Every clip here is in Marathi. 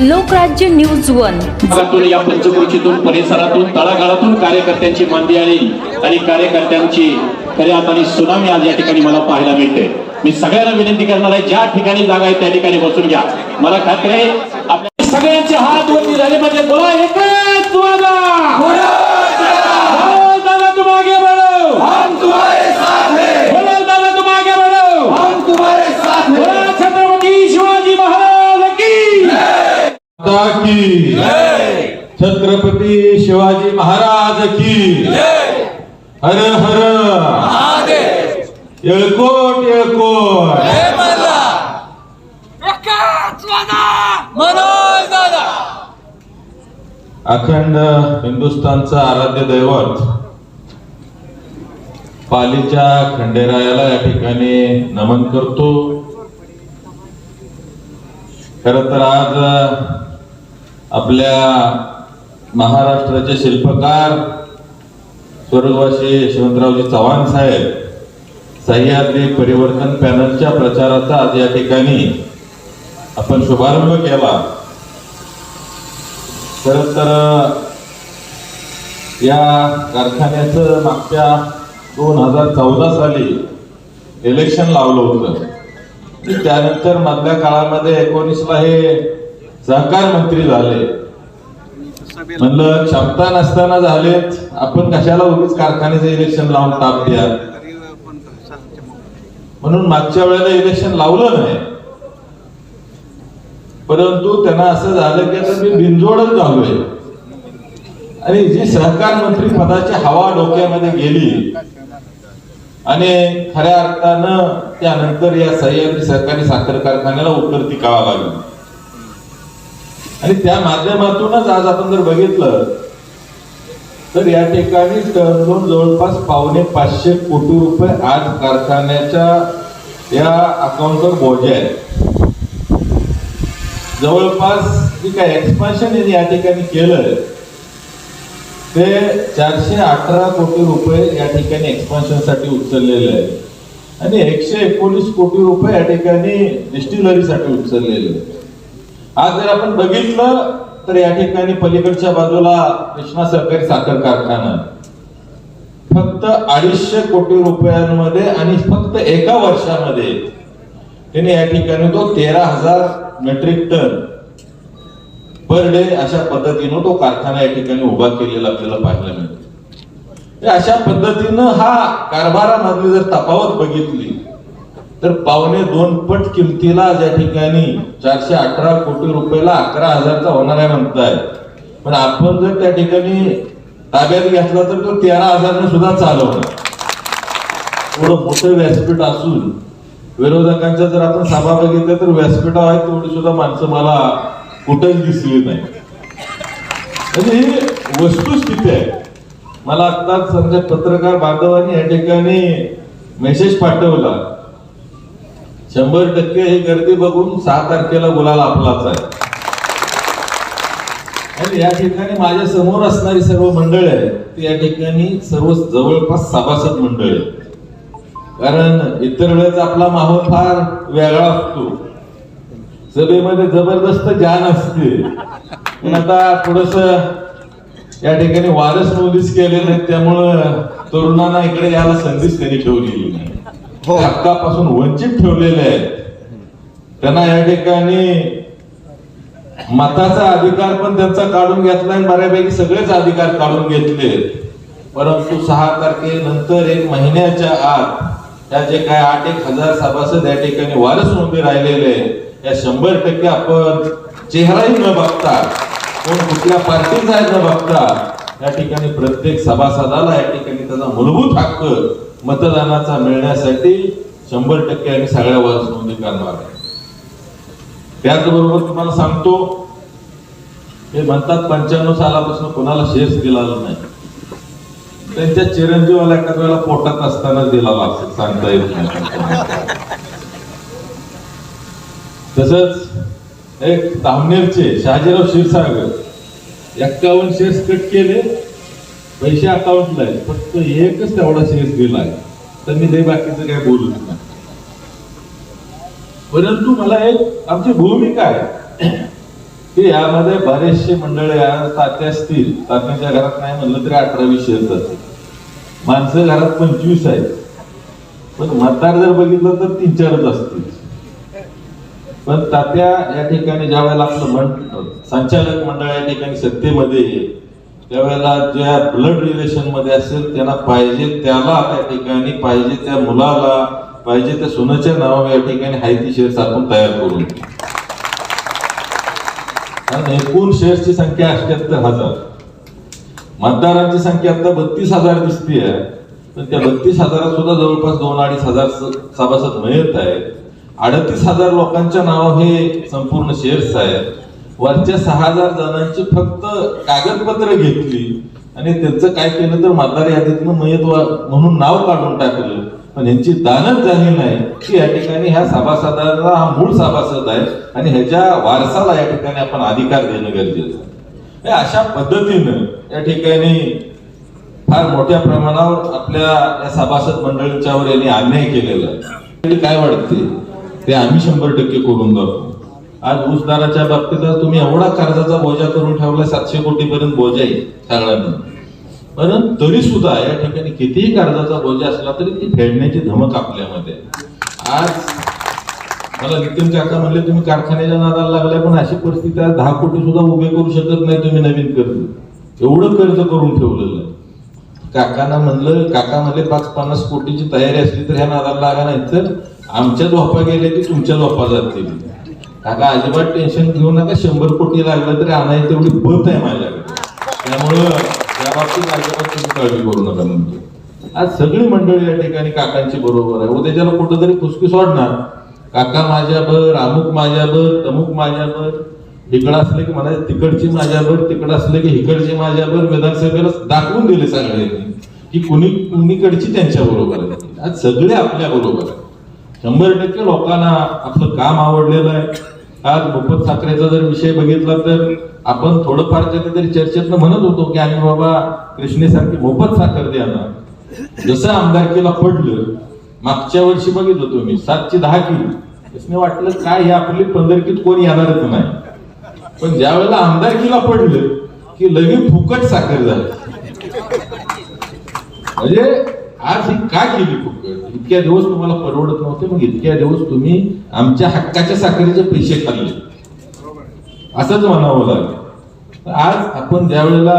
Lokrajya news one. भागातून या पंचक्रोशीतून परिसरातून तळागाळातून कार्यकर्त्यांची मांदी आली आणि कार्यकर्त्यांची खऱ्या अर्थाने सुनामी आज या ठिकाणी मला पाहायला मिळते. मी सगळ्यांना विनंती करणार आहे ज्या ठिकाणी जागा आहे त्या ठिकाणी बसून घ्या. मला खात्री आहे आपल्या सगळ्यांचे हात वरती झाले म्हणजे बोला एकच! हर हर येळकोट येळकोट. अखंड हिंदुस्थानचं आराध्य दैवत पालीच्या खंडेरायाला या ठिकाणी नमन करतो. खर तर आज आपल्या महाराष्ट्राचे शिल्पकार स्वर्गवासी यशवंतरावजी चव्हाण साहेब सह्याद्री परिवर्तन पॅनलच्या प्रचाराचा आज या ठिकाणी आपण शुभारंभ केला. खर तर या कारखान्याचं मागच्या दोन हजार चौदा साली इलेक्शन लावलं होतं. त्यानंतर मधल्या काळामध्ये एकोणीसला हे सहकार मंत्री झाले. म्हणलं क्षमता नसताना झालेत आपण कशाला उगीच कारखान्याचं इलेक्शन लावून ताप द्या म्हणून मागच्या वेळेला इलेक्शन लावलं नाही. परंतु त्यांना असं झालं की आता मी बिनजोडच झालोय. आणि जी सहकार मंत्री पदाची हवा डोक्यामध्ये गेली आणि खऱ्या अर्थानं त्यानंतर या सह्याद्री सहकारी साखर कारखान्याला उतरती कावा लागली. आणि त्या माध्यमातूनच आज आपण जर बघितलं तर या ठिकाणी टर्नलोन जवळपास पावणे पाचशे कोटी रुपये आज कारखान्याच्या या अकाउंटवर बोजे आहेत जवळपास जे काय एक्सपान्शन या ठिकाणी केलं ते चारशे अठरा कोटी रुपये या ठिकाणी एक्सपान्शनसाठी साठी उचललेले आहे आणि एकशे एकोणीस कोटी रुपये या ठिकाणी डिस्टिलरीसाठी उचललेले आहे. आज जर आपण बघितलं तर या ठिकाणी पलीकडच्या बाजूला कृष्णा सहकारी साखर कारखाना. फक्त अडीचशे कोटी रुपयांमध्ये आणि फक्त एका वर्षामध्ये. त्यांनी या ठिकाणी तो तेरा हजार मेट्रिक टन पर डे अशा पद्धतीनं तो कारखाना या ठिकाणी उभा केलेला आपल्याला पाहायला मिळतो. तर अशा पद्धतीनं हा कारभारामधली जर तफावत बघितली तर पावणे दोन पट किमतीला ज्या ठिकाणी चारशे अठरा कोटी रुपयाला अकरा हजारचा होणार आहे म्हणताय. पण आपण जर त्या ठिकाणी ताब्यात घेतला तर तो तेरा हजारने सुद्धा चालवणार. एवढं मोठं व्यासपीठ असून विरोधकांच्या जर आपण सभा बघितल्या तर व्यासपीठा आहेत तेवढी सुद्धा माणसं मला कुठंच दिसली नाही. म्हणजे ही वस्तुस्थिती आहे. मला आत्ताच समजा पत्रकार बांधवांनी या ठिकाणी मेसेज पाठवला. शंभर टक्के ही गर्दी बघून सहा तारखेला बोलायला आपलाच आहे. आणि या ठिकाणी माझ्यासमोर असणारी सर्व मंडळ आहे ती या ठिकाणी सर्व जवळपास सभासद मंडळ आहे कारण इतर वेळेस आपला माहोल फार वेगळा असतो. सभेमध्ये जबरदस्त जान असते. पण आता थोडस या ठिकाणी वारस नोंदीस केले नाही त्यामुळं तरुणांना इकडे यायला संधीच त्यांनी ठेवलेली नाही. हो. हक्कापासून वंचित ठेवलेले आहेत. त्यांना या ठिकाणी मताचा अधिकार पण त्यांचा काढून घेतलाय बऱ्यापैकी सगळेच अधिकार काढून घेतले परंतु सहा तारखेनंतर एक महिन्याच्या आत या जे काय आठ एक हजार सभासद या ठिकाणी वारस उभे राहिलेले या शंभर टक्के आपण चेहराही न बघता कोण कुठल्या पार्टीचा आहे न बघता या ठिकाणी प्रत्येक सभासदाला या ठिकाणी त्याचा मूलभूत हक्क मतदानाचा मिळण्यासाठी शंभर टक्के आम्ही सगळ्या वारस नोंदी करणार आहे. त्याचबरोबर तुम्हाला सांगतो हे म्हणतात पंच्याण्णव सालापासून कोणाला शेअर्स दिलेला नाही. त्यांच्या चिरंजीवाला एका वेळेला पोटात असताना दिला असेल सांगता येत नाही. तसंच एक धामनेरचे शहाजीराव क्षीरसागर एक्कावन्न शेअर्स कट केले. पैसे अकाउंटला आहे. फक्त एकच तेवढा शेअर दिला आहे. तर मी ते बाकीचं काय बोलू नका. परंतु मला एक आमची भूमिका आहे. की यामध्ये बरेचसे मंडळी तात्या असतील. तात्याच्या घरात नाही म्हणलं तरी अठरावीस शेअर्स असतील माणसं घरात पंचवीस आहेत. पण मतदार जर बघितलं तर तीन चारच असतील. पण तात्या या ठिकाणी ज्या वेळेला आपलं संचालक मंडळ या ठिकाणी सत्तेमध्ये त्यावेळेला ज्या ब्लड रिलेशनमध्ये असेल त्यांना पाहिजे त्याला त्या ठिकाणी पाहिजे त्या मुलाला पाहिजे त्या सुनाच्या नावावर या ठिकाणी हायती शेअर्स आपण तयार करून. कारण एकूण शेअर्सची संख्या अठ्याहत्तर हजार. मतदारांची संख्या आता बत्तीस हजार दिसतीये. पण त्या बत्तीस हजारात सुद्धा जवळपास दोन अडीच हजार सभासद मिळत आहेत. अडतीस हजार लोकांच्या नावावर हे संपूर्ण शेअर्स आहेत. वरच्या सहा हजार जणांची फक्त कागदपत्र घेतली. आणि त्यांचं काय केलं तर मतदार यादीतनं मयत वा- म्हणून नाव काढून टाकलं. पण यांची दानच झाली नाही. की या ठिकाणी ह्या सभासदाला हा मूळ सभासद आहे आणि ह्याच्या वारसाला या ठिकाणी आपण अधिकार देणं गरजेचं आहे. हे अशा पद्धतीनं या ठिकाणी फार मोठ्या प्रमाणावर आपल्या या सभासद मंडळींच्यावर यांनी अन्याय केलेला आहे. काय वाटते? ते आम्ही शंभर टक्के करून जातो आज ऊसदाराच्या बाबतीत तुम्ही एवढा कर्जाचा बोजा करून ठेवला सातशे कोटी पर्यंत बोजा आहे सगळ्यांना पण तरी सुद्धा या ठिकाणी कितीही कर्जाचा बोजा असला तरी ती फेडण्याची धमक आपल्यामध्ये आज मला नितीन काका म्हणले तुम्ही कारखान्याच्या नादाला लागलाय पण अशी परिस्थिती आज दहा कोटी सुद्धा उभे करू शकत नाही तुम्ही नवीन कर्ज. एवढं कर्ज करून ठेवलेलं आहे. काकांना म्हणलं काका म्हणले पाच पन्नास कोटीची तयारी असली तर ह्या नादाला लागा नाही तर आमच्या झोपा गेल्या की तुमच्या झोपा जातील. काका अजिबात टेन्शन घेऊ नका. शंभर कोटी लागलं तरी आणायची तेवढी पत आहे माझ्याकडे त्यामुळं त्या बाबतीत अजिबात तुम्ही काळजी करू नका म्हणतो. आज सगळी मंडळी या ठिकाणी काकांची बरोबर आहे. उद्याच्याला कुठंतरी फुसकी सोडणार काका माझ्यावर अमुक माझ्यावर तमुक माझ्यावर इकडं असले की मला तिकडची माझ्यावर तिकडं असले की इकडची माझ्यावर विधानसभेला दाखवून दिले सगळ्यांनी की कुणी कुणीकडची त्यांच्या बरोबर आहे. आज सगळे आपल्या बरोबर आहे. शंभर टक्के लोकांना आपलं काम आवडलेलं आहे. आज मोफत साखरेचा जर विषय बघितला तर आपण थोडंफार तरी चर्चेतनं म्हणत होतो की आम्ही बाबा कृष्णेसारखी मोफत साखर द्या ना. जसं आमदारकीला पडलं मागच्या वर्षी बघितलं तुम्ही सातशे दहा किलो. कृष्णे वाटलं काय हे आपली पंधरकीत कोणी येणारच नाही. पण ज्या वेळेला आमदारकीला पडलं की लगेच फुकट साखर झाली. म्हणजे आज ही का केली फुकट? इतक्या दिवस तुम्हाला परवडत नव्हते मग इतक्या दिवस तुम्ही आमच्या हक्काच्या साखरेचे पैसे खाल्ले. असंच म्हणावं लागेल. आज आपण ज्या वेळेला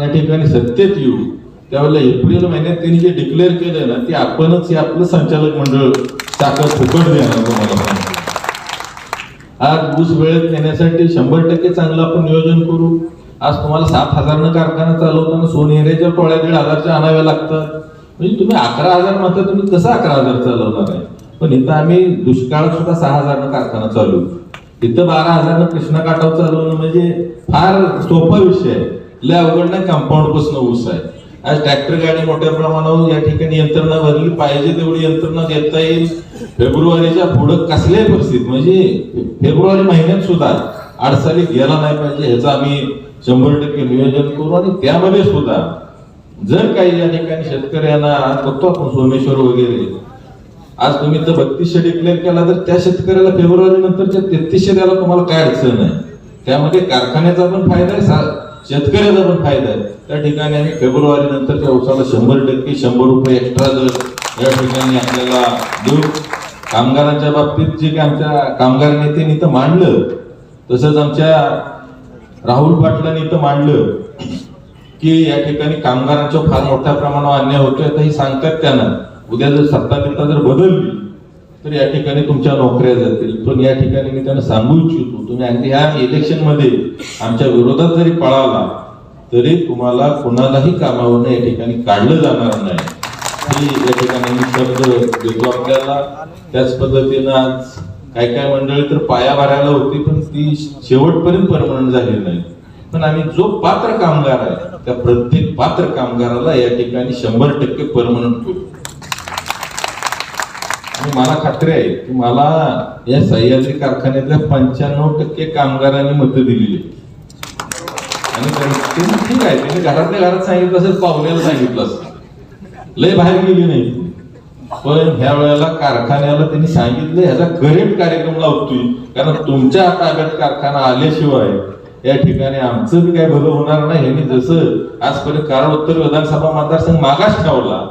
या ठिकाणी सत्तेत येऊ त्यावेळेला एप्रिल महिन्यात त्यांनी जे डिक्लेअर केलं ना ते आपणच हे आपलं संचालक मंडळ साखर फुकट देणार तुम्हाला. आज ऊस वेळेत नेण्यासाठी शंभर टक्के चांगलं आपण नियोजन करू. आज तुम्हाला सात हजारनं कारखाना चालवताना सोनेऱ्याच्या पोळ्या दीड हजारच्या आणाव्या लागतात. म्हणजे तुम्ही अकरा हजार म्हणता तुम्ही कसं अकरा हजार चालवणार आहे? पण इथं आम्ही दुष्काळ सुद्धा सहा हजार कारखाना चालू. इथं बारा हजार कृष्णा काठाव चालवणं म्हणजे फार सोपा विषय आहे. लय अवघड नाही कंपाऊंडपासून ऊस आहे. आज ट्रॅक्टर गाडी मोठ्या प्रमाणावर या ठिकाणी यंत्रणा भरली पाहिजे तेवढी यंत्रणा देता येईल. फेब्रुवारीच्या पुढं कसल्याही परिस्थितीत म्हणजे फेब्रुवारी महिन्यात सुद्धा अडसाली गेला नाही पाहिजे ह्याचं आम्ही शंभर टक्के नियोजन करू आणि त्यामध्ये सुद्धा जर काही या ठिकाणी शेतकऱ्यांना बघतो आपण सोमेश्वर वगैरे आज तुम्ही तर बत्तीसशे डिक्लेअर केला तर त्या शेतकऱ्याला फेब्रुवारी नंतरच्या तेहतीसशे द्यायला तुम्हाला काय अडचण आहे त्यामध्ये कारखान्याचा पण फायदा आहे शेतकऱ्याचा पण फायदा आहे. त्या ठिकाणी आम्ही फेब्रुवारी नंतरच्या उसाला शंभर टक्के शंभर रुपये एक्स्ट्रा दर या ठिकाणी आपल्याला देऊ. कामगारांच्या बाबतीत जे काही आमच्या कामगार नेत्यांनी इथं मांडलं तसंच आमच्या राहुल पाटलांनी इथं मांडलं. की या ठिकाणी कामगारांच्या फार मोठ्या प्रमाणावर अन्याय होतोय आता ही सांगतात त्यांना. उद्या जर सत्ता बित्ता जर बदलली तर या ठिकाणी तुमच्या नोकऱ्या जातील. पण या ठिकाणी मी त्यांना सांगू इच्छितो तुम्ही अगदी ह्या इलेक्शनमध्ये आमच्या विरोधात जरी पळाला तरी तुम्हाला कोणालाही कामावरनं या ठिकाणी काढलं जाणार नाही. ही या ठिकाणी मी शब्द देतो आपल्याला. त्याच पद्धतीनं आज काय काय मंडळी तर पाया भरायला होती पण ती शेवटपर्यंत परमनंट झाली नाही. पण आम्ही जो पात्र कामगार आहे त्या प्रत्येक पात्र कामगाराला या ठिकाणी शंभर टक्के परमनंट करू. आणि मला खात्री आहे की मला या सह्याद्री कारखान्यातल्या पंच्याण्णव टक्के कामगारांनी मतं दिलेली आणि ठीक आहे त्यांनी घरातल्या घरात सांगितलं असेल पाहुण्याला सांगितलं असेल. लय बाहेर गेली नाही. पण ह्या वेळेला कारखान्याला त्यांनी सांगितलं ह्याचा करेक्ट कार्यक्रम लावतोय. कारण तुमच्या ताब्यात कारखाना आल्याशिवाय या ठिकाणी आमचं बी काय भलं होणार नाही. आणि जसं आजपर्यंत कारण उत्तर विधानसभा मतदारसंघ मागास ठेवला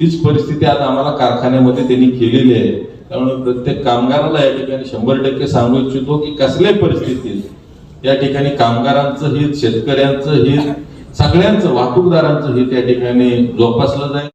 तीच परिस्थिती आज आम्हाला कारखान्यामध्ये त्यांनी केलेली आहे. त्यामुळे प्रत्येक कामगाराला या ठिकाणी शंभर टक्के सांगू इच्छितो की कसल्याही परिस्थितीत या ठिकाणी कामगारांचं हित शेतकऱ्यांचं हित सगळ्यांचं वाहतूकदारांचं हित या ठिकाणी जोपासलं जाईल.